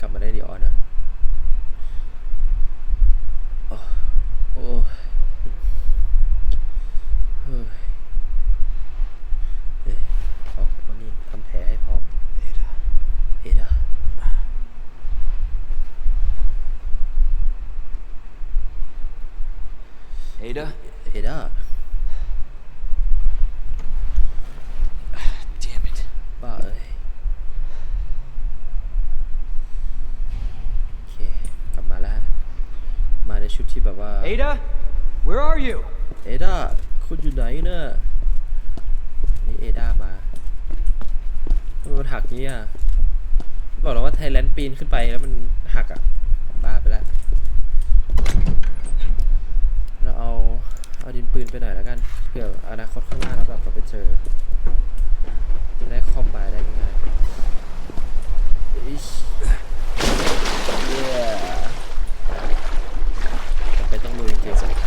กลับมาได้ดีออนนะโอ้โอ้ยเฮ้ยเอ๊ะเอาเอานี่ทำแผลให้พร้อม Ada. เอ็ดา Ada? เอ็ดา Damn it. บ้าเอ้ยโอเค กลับมาแล้วฮะมาในชุดที่แบบว่า Ada? Where are you? เอดาคุณอยู่ไหนเนอะนี่เอดามาทำไมมันหักนี้อะบอกเราว่าไทยแลนด์ปีนขึ้นไปแล้วมันหักอะ บ้าไปแล้ว เราเอา เอาดินปืนไปหน่อยแล้วกันเผื่ออนาคตข้างหน้าเราแบบเราไปเจอจะได้คอมไบได้ง่ายๆอิชเย้จำเป็นต้องลุ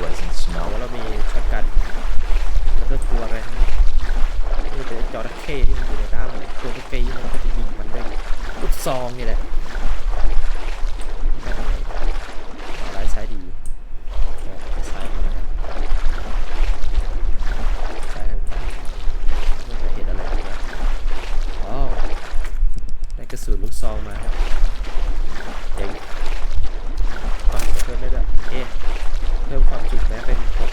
ยจริง It's a pleasant ๆแล้วมีช็อตกันแล้วก็กลัวอะไรทั้งนั้นนี่เป็นจอร์เคที่มันอยู่ในน้ำเหมือนตัวทุกปีมันก็จะยิงมันด้วยลูกซองนี่แหละไม่ทำไงเอาร้ายซ้ายดีเอาไปซ้ายก่อนแล้วกันซ้ายทางขวาไม่เคยเห็นอะไรเลยนะว้าวได้กระสุนลูกซองมาครับเจ๋งอะเพิ่มได้ด้วยเอ๊ะเพิ่มความจุแม้เป็นหก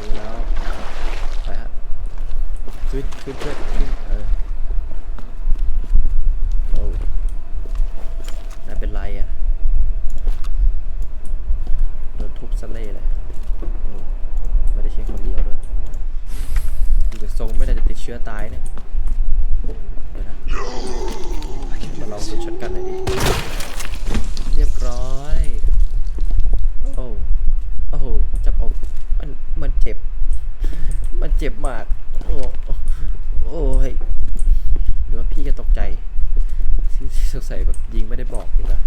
รู้แล้วไปฮะขึ้นขึ้นขึ้นขึ้นเออโอ้นั่นเป็นไรอะโดนทุบสะเล่เลยโอ้ไม่ได้ใช้คนเดียวด้วยดูจากทรงไม่น่าจะติดเชื้อตายเนี่ยเดี๋ยวนะมาลองเป็นช็อตกันหน่อยดิเรียบร้อย โอ้ โอ้โห จับอก มัน มันเจ็บ มันเจ็บมาก โอ้ โอ้ยหรือว่าพี่ก็ตกใจ ที่ที่สงสัยแบบยิงไม่ได้บอกเห็นปะ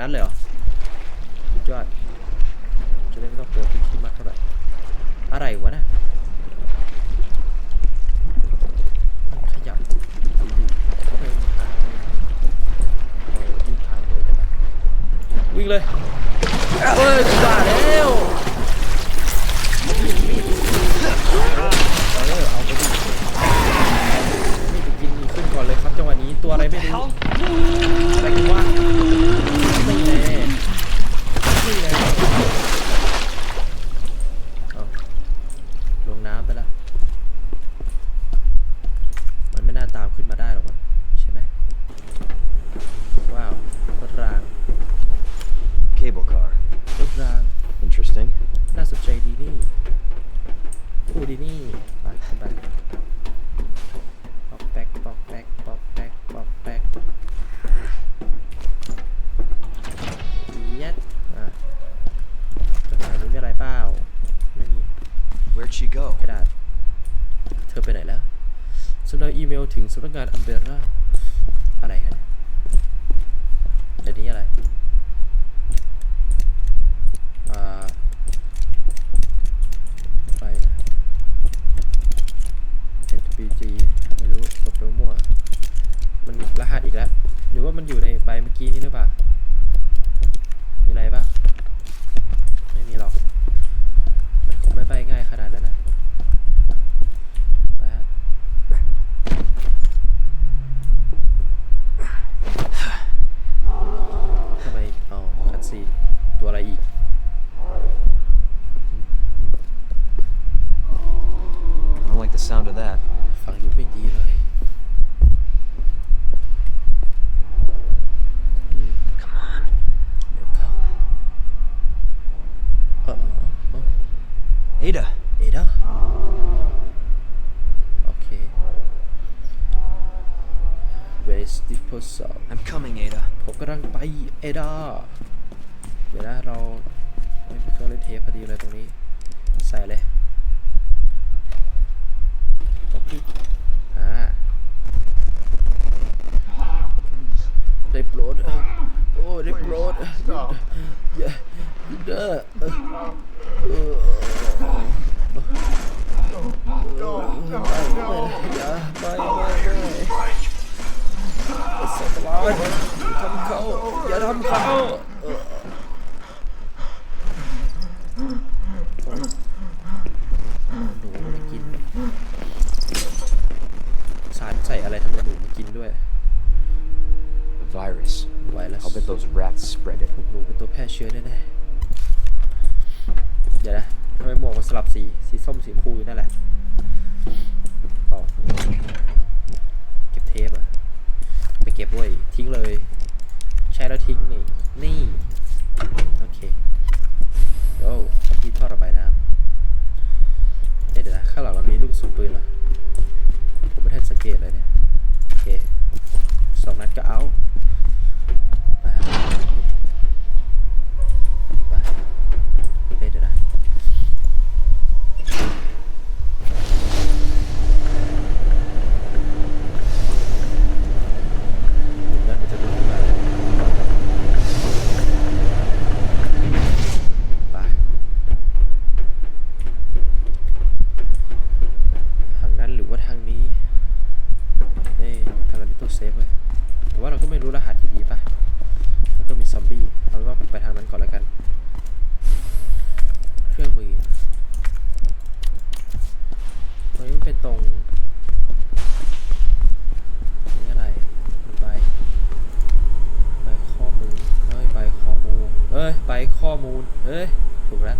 จุดได้นัดเลยเหรอสุดยอดจะได้ไม่ต้องเปลืองพื้นที่มากเท่าไหร่อะไรวะนะขยับวิ่งเลยกันวิ่งเลยเฮ้ยบ้าแล้วเออเอาไปดินี่จะกินขึ้นก่อนเลยครับจังหวะนี้ตัวอะไรไม่รู้ เธอไปไหนแล้วสำนักอีเมลถึงสำนักงานอัมเบร่าอะไรฮะเดี๋ยวนี้อะไรไปนะ HBG ไม่รู้ตกไปมั่ว มันรหัสอีกแล้ว หรือว่ามันอยู่ในใบเมื่อกี้นี่หรือเปล่ามีอะไรป่ะไนัดก็เอา เฮ้ย ถูกแล้ว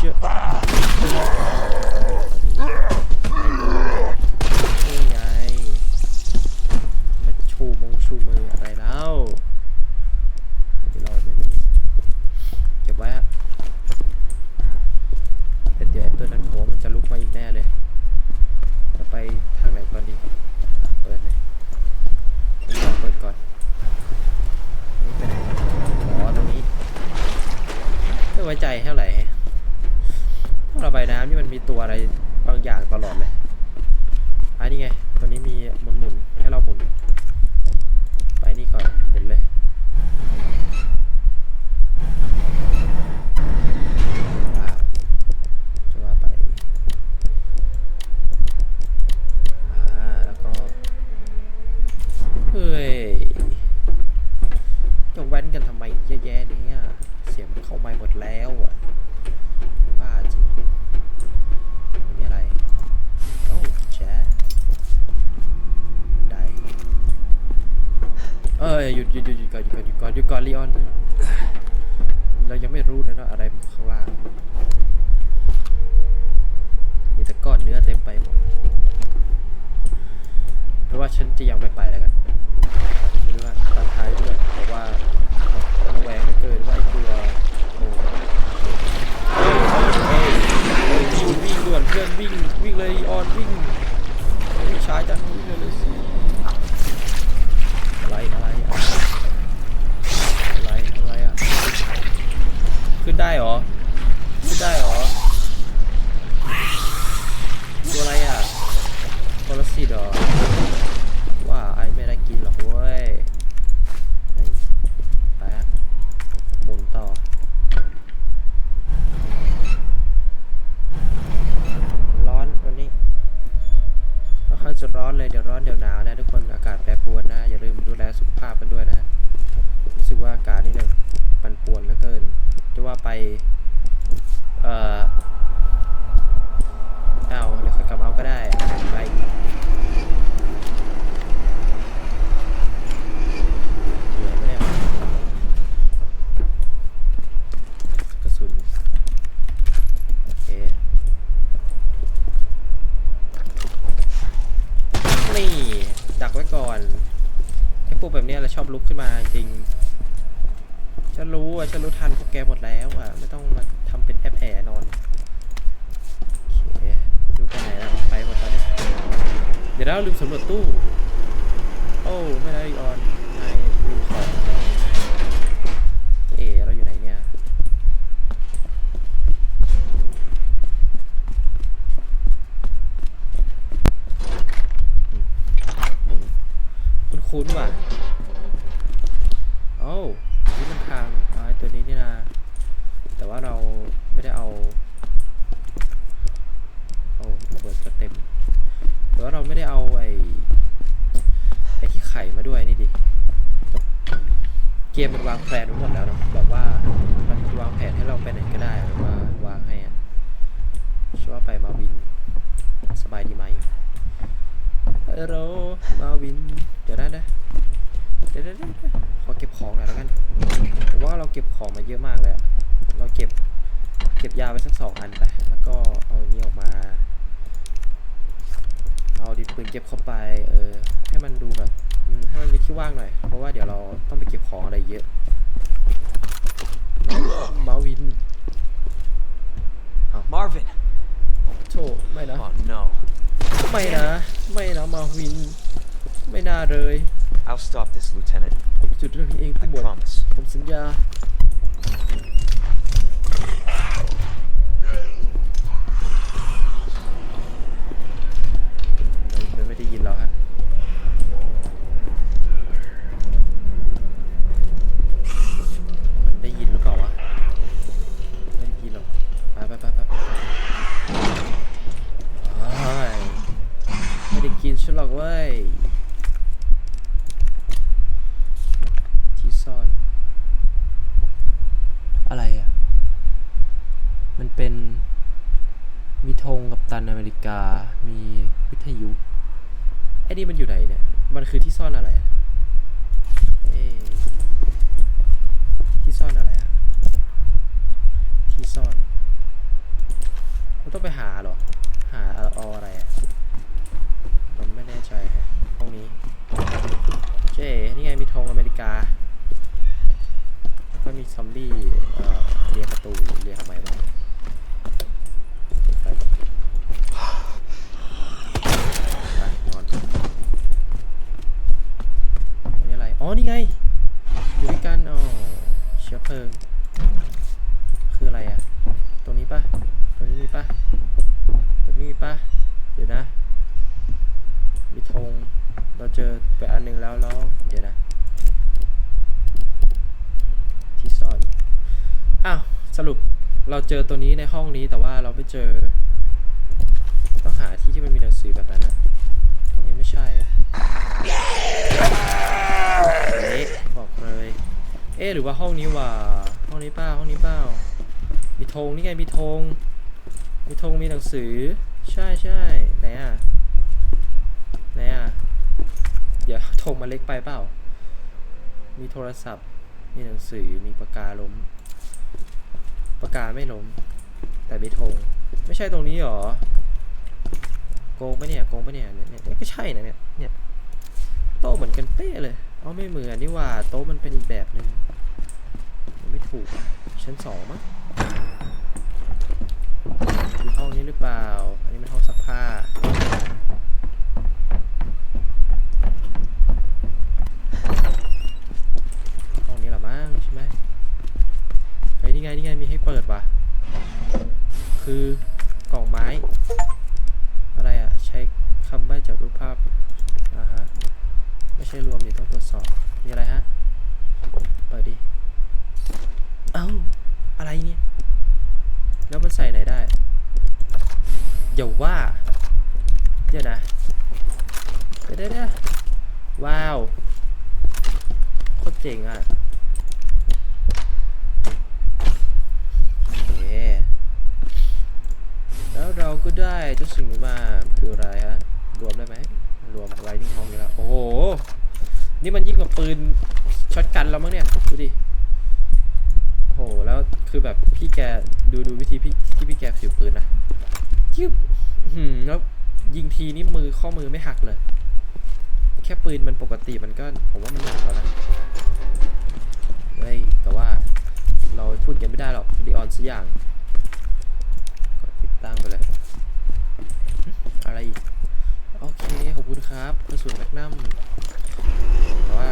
shit. ตัวอะไรบางอย่างตลอดเลย ยุดหยุดหยุดก่อนหยุดก่อนหยุดก่อนหยุดก่อนลีออนเรายังไม่รู้นะว่าอะไรข้างล่างมีแต่ก้อนเนื้อเต็มไปหมดเพราะว่าฉันจะยังไม่ไป ไอนไอ้พวกแบบเนี้ยเราชอบลุกขึ้นมาจริง ฉันรู้อะ ฉันรู้ทันพวกแกหมดแล้วอะ ไม่ต้องมาทำเป็นแอปแอนอน โอเค ดูไปไหนแล้วไปหมดตอนนี้ เดี๋ยวเราลืมสำรวจตู้ โอ้ ไม่ได้ออนนายลืมของ ก็เต็มแต่ว่าเราไม่ได้เอาไอ้ไอ้ที่ไข่มาด้วยนี่ดิ เกมมันวางแผนไว้หมดแล้วเนอะแบบว่ามันวางแผนให้เราไปไหนก็ได้แบบว่าวางให้อะชื่อว่าไปมาวิน สบายดีไหมฮัลโหลมาวิน เดี๋ยวนะนะเดี๋ยวเดี๋ยวขอเก็บของหน่อยแล้วกันผมว่าเราเก็บของมาเยอะมากเลยอะเราเก็บเก็บยาไปสักสองอันไป แล้วก็เอาอันนี้ออกมา เอาดินปืนเก็บเข้าไป เออ ให้มันดูแบบอืมให้มันมีที่ว่างหน่อย เพราะว่าเดี๋ยวเราต้องไปเก็บของอะไรเยอะมาวิน Marvin! โถไม่นะ Oh no. ไม่นะ ไม่นะ มาวิน ไม่น่าเลย I'll stop this, Lieutenant. ผมจุดเรื่องนี้เอง I ผู้บวช promise. ผมสัญญา มันไม่ได้ยินเราฮะ มันได้ยินหรือเปล่าวะ ไม่ได้ยินหรอก ไปไปไปไปไปเฮ้ยไม่ได้กินฉันหรอกเว้ย ที่ซ่อน อะไรอะ มันเป็น มีธงกับตันอเมริกา มีวิทยุ ไอ้ นี่มันอยู่ไหนเนี่ย มันคือที่ซ่อนอะไรอะเอ๊ะที่ซ่อนอะไรอะที่ซ่อน มันต้องไปหาเหรอ หาเอาอะไรอะมันไม่แน่ใจฮะห้องนี้ เจ๊นี่ไงมีธงอเมริกา แล้วก็มีซอมบี้เอ่อเรียงประตูเรียงทำไมบ้างเปิดไฟก่อนไปนอนอันนี้อะไร อ๋อ นี่ไง อยู่ด้วยกันอ๋อเชื้อเพลิง คืออะไรอะ ตรงนี้ปะตรงนี้มีปะตรงนี้มีปะเดี๋ยวนะ มีธง เจอไปอันหนึ่งแล้วแล้วเดี๋ยวนะ ที่ซ่อนอ้าวสรุปเราเจอตัวนี้ในห้องนี้แต่ว่าเราไม่เจอ ต้องหาที่ที่มันมีหนังสือแบบนั้นนะตรงนี้ไม่ใช่อะเละบอกเลย เอ๊หรือว่าห้องนี้ว่าห้องนี้เปล่าห้องนี้เปล่ามีธงนี่ไงมีธงมีธงมีหนังสือ ใช่ใช่ไหนอะไหนอะ เดี๋ยวธงมันเล็กไปเปล่า มีโทรศัพท์ มีหนังสือ มีปากกาล้ม ปากกาไม่ล้ม แต่มีธง ไม่ใช่ตรงนี้หรอ โกงปะเนี่ย โกงปะเนี่ยเนี่ยเนี่ยก็ใช่นะเนี่ย เนี่ย โต๊ะเหมือนกันเป๊ะเลยเอาไม่เหมือนนี่ว่า โต๊ะมันเป็นอีกแบบหนึ่งไม่ถูก ชั้นสองมั้งอยู่ห้องนี้หรือเปล่า อันนี้มันห้องซักผ้า ห้องนี้เหรอมั้งใช่ไหมเฮ้ยนี่ไงนี่ไงมีให้เปิดว่ะ คือกล่องไม้ อะไรอะใช้คำใบ้จากรูปภาพอ่าฮะไม่ใช่รวมดิต้องตรวจสอบ มีอะไรฮะ เปิดดิ เอ้า อะไรเนี่ย แล้วมันใส่ไหนได้อย่าว่า เดี๋ยวนะเดี๋ยวเดี๋ยวเดี๋ยวว้าว โคตรเจ๋งอะโอเคแล้ว เราก็ได้เจ้าสิ่งนี้มาคืออะไรฮะ รวมได้ไหมรวมไรนิ่งฮองอยู่แล้ว โอ้โห นี่มันยิ่งกว่าปืนช็อตกันแล้วมั้งเนี่ย ดูดิ โอ้โห แล้วคือแบบพี่แกดูดูวิธีพี่ที่พี่แกถือปืนนะยึบอื้อหืมแล้วยิงทีนี่มือข้อมือไม่หักเลย แค่ปืนมันปกติมันก็ผมว่ามันหนักแล้วนะเฮ้ยแต่ว่าเราพูดกันไม่ได้หรอกดีออนสักอย่างกดติดตั้งไปเลย อะไรอีก โอเค ขอบคุณครับกระสุนแมกนัมแต่ว่า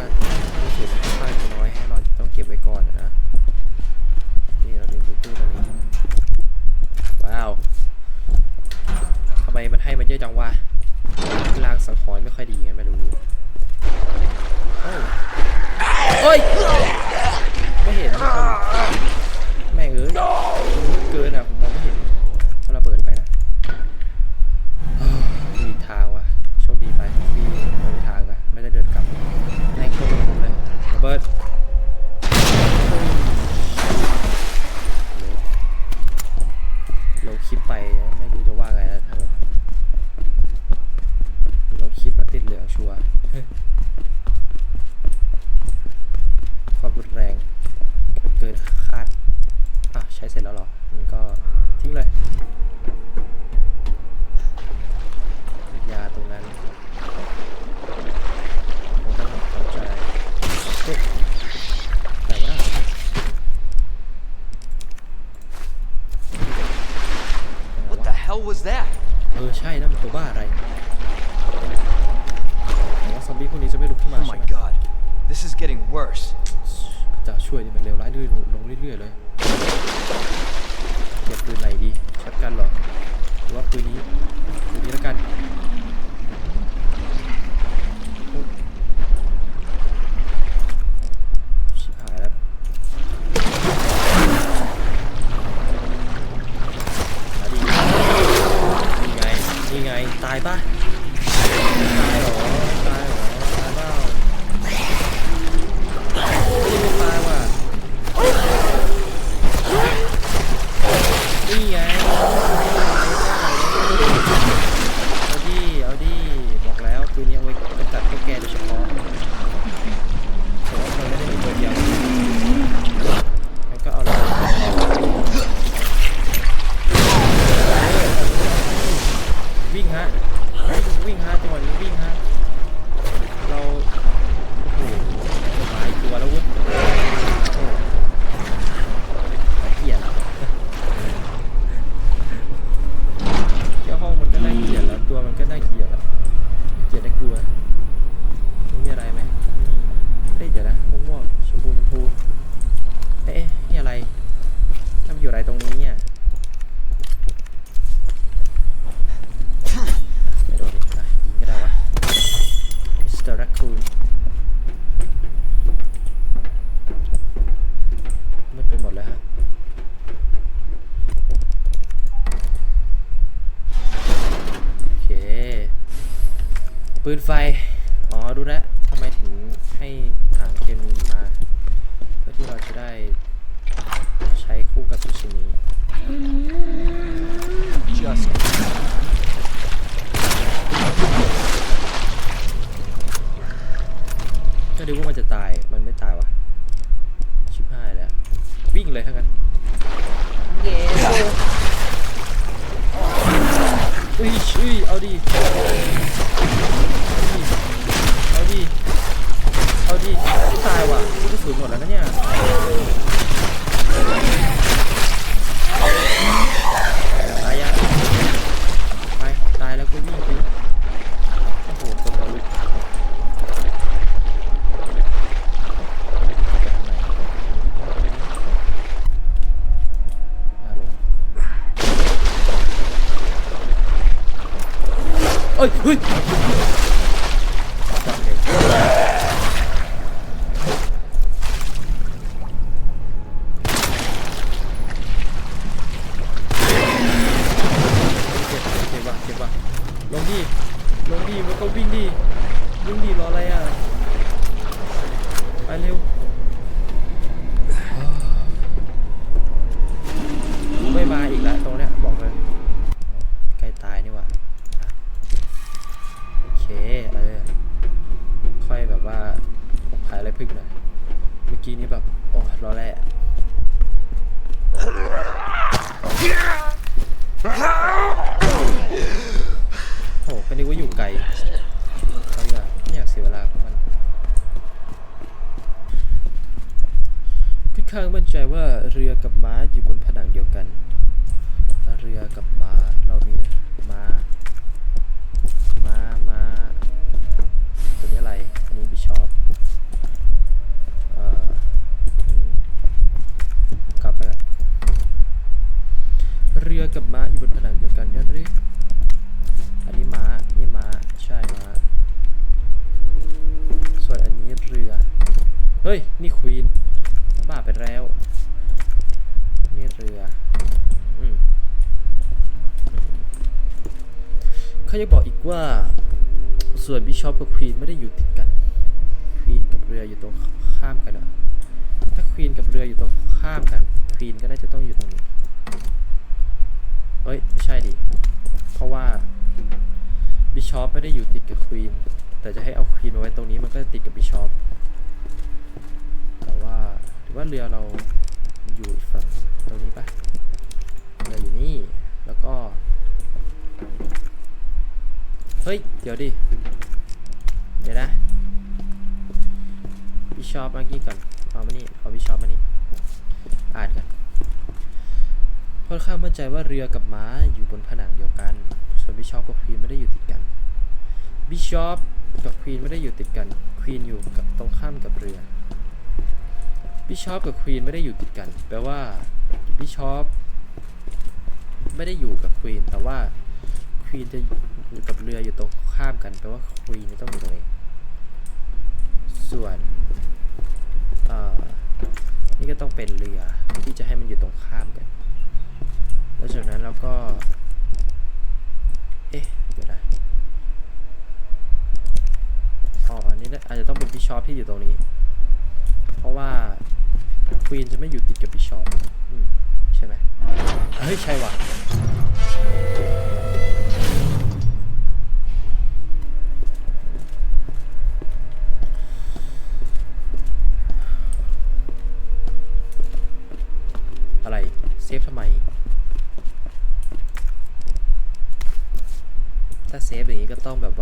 คู่กับซูชินี้ Just ก็ดูว่ามันจะตาย มันไม่ตายวะชิบหายแล้ว วิ่งเลยทั้งนั้นเย้อุ้ยอุ้ยเอาดิ เอาดิ เอาดิไม่ตายว่ะลูกกระสุนหมดแล้วนะเนี่ย เอ้ โอ้ก็นึกว่าอยู่ไกลเขาอยากไม่อยากเสียเวลาพวกมันค่อนข้างมั่นใจว่าเรือกับม้าอยู่บนผนังเดียวกัน เรือกับม้าเรามีนะ ม้าอยู่บนผนังเดียวกันยันหรืออันนี้ม้า นี่ม้า ใช่ม้า ส่วนอันนี้เรือ เฮ้ย นี่ควีน บ้าไปแล้ว นี่เรือ อืมเขาจะบอกอีกว่า ส่วนบิชอปกับควีนไม่ได้อยู่ติดกัน ควีนกับเรืออยู่ตรงข้ามกันเหรอถ้าควีนกับเรืออยู่ตรงข้ามกัน ควีนก็น่าจะต้องอยู่ตรงนี้ เฮ้ยไม่ใช่ดิ เพราะว่าบิชอปไม่ได้อยู่ติดกับควีน แต่จะให้เอาควีนมาไว้ตรงนี้มันก็จะติดกับบิชอป แต่ว่าถือว่าเรือเราอยู่ฝั่งตรงนี้ปะเรืออยู่นี่ แล้วก็ เฮ้ย เดี๋ยวดิ เดี๋ยวนะบิชอปเมื่อกี้ก่อนเอามานี่เอาบิชอปมานี่อ่านกัน ค่อนข้างมั่นใจว่าเรือกับม้าอยู่บนผนังเดียวกัน ส่วนบิชอปกับควีนไม่ได้อยู่ติดกัน บิชอปกับควีนไม่ได้อยู่ติดกัน ควีนอยู่กับตรงข้ามกับเรือ บิชอปกับควีนไม่ได้อยู่ติดกัน แปลว่า บิชอปไม่ได้อยู่กับควีน แต่ว่าควีนจะอยู่กับเรืออยู่ตรงข้ามกัน แปลว่าควีนจะต้องอยู่ตรงนี้ ส่วนนี่ก็ต้องเป็นเรือที่จะให้มันอยู่ตรงข้ามกัน แล้วจากนั้นเราก็ เอ๊ะ เดี๋ยวนะอ๋ออันนี้น่าอาจจะต้องเป็นบิชอปที่อยู่ตรงนี้ เพราะว่าควีนจะไม่อยู่ติดกับบิชอปใช่ไหมเฮ้ย ใช่ว่ะ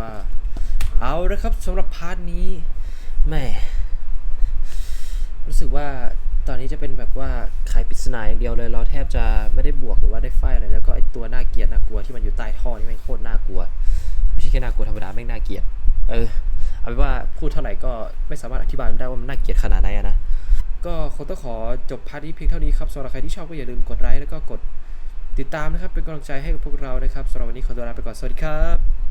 ว่า เอาละครับสำหรับพาร์ทนี้แหม่รู้สึกว่าตอนนี้จะเป็นแบบว่าไขปริศนาอย่างเดียวเลย เราแทบจะไม่ได้บวกหรือว่าได้ไฟอะไรแล้วก็ไอตัวน่าเกลียดน่ากลัวที่มันอยู่ใต้ท่อนี่แม่งโคตรน่ากลัว ไม่ใช่แค่น่ากลัวธรรมดาแม่งน่าเกลียด เออเอาเป็นว่าพูดเท่าไหร่ก็ไม่สามารถอธิบายได้ว่ามันน่าเกลียดขนาดไหนอะนะก็คงต้องขอจบพาร์ทนี้เพียงเท่านี้ครับสำหรับใครที่ชอบก็อย่าลืมกดไลค์แล้วก็กดติดตามนะครับเป็นกำลังใจให้กับพวกเรานะครับสำหรับวันนี้ขอตัวลาไปก่อนสวัสดีครับ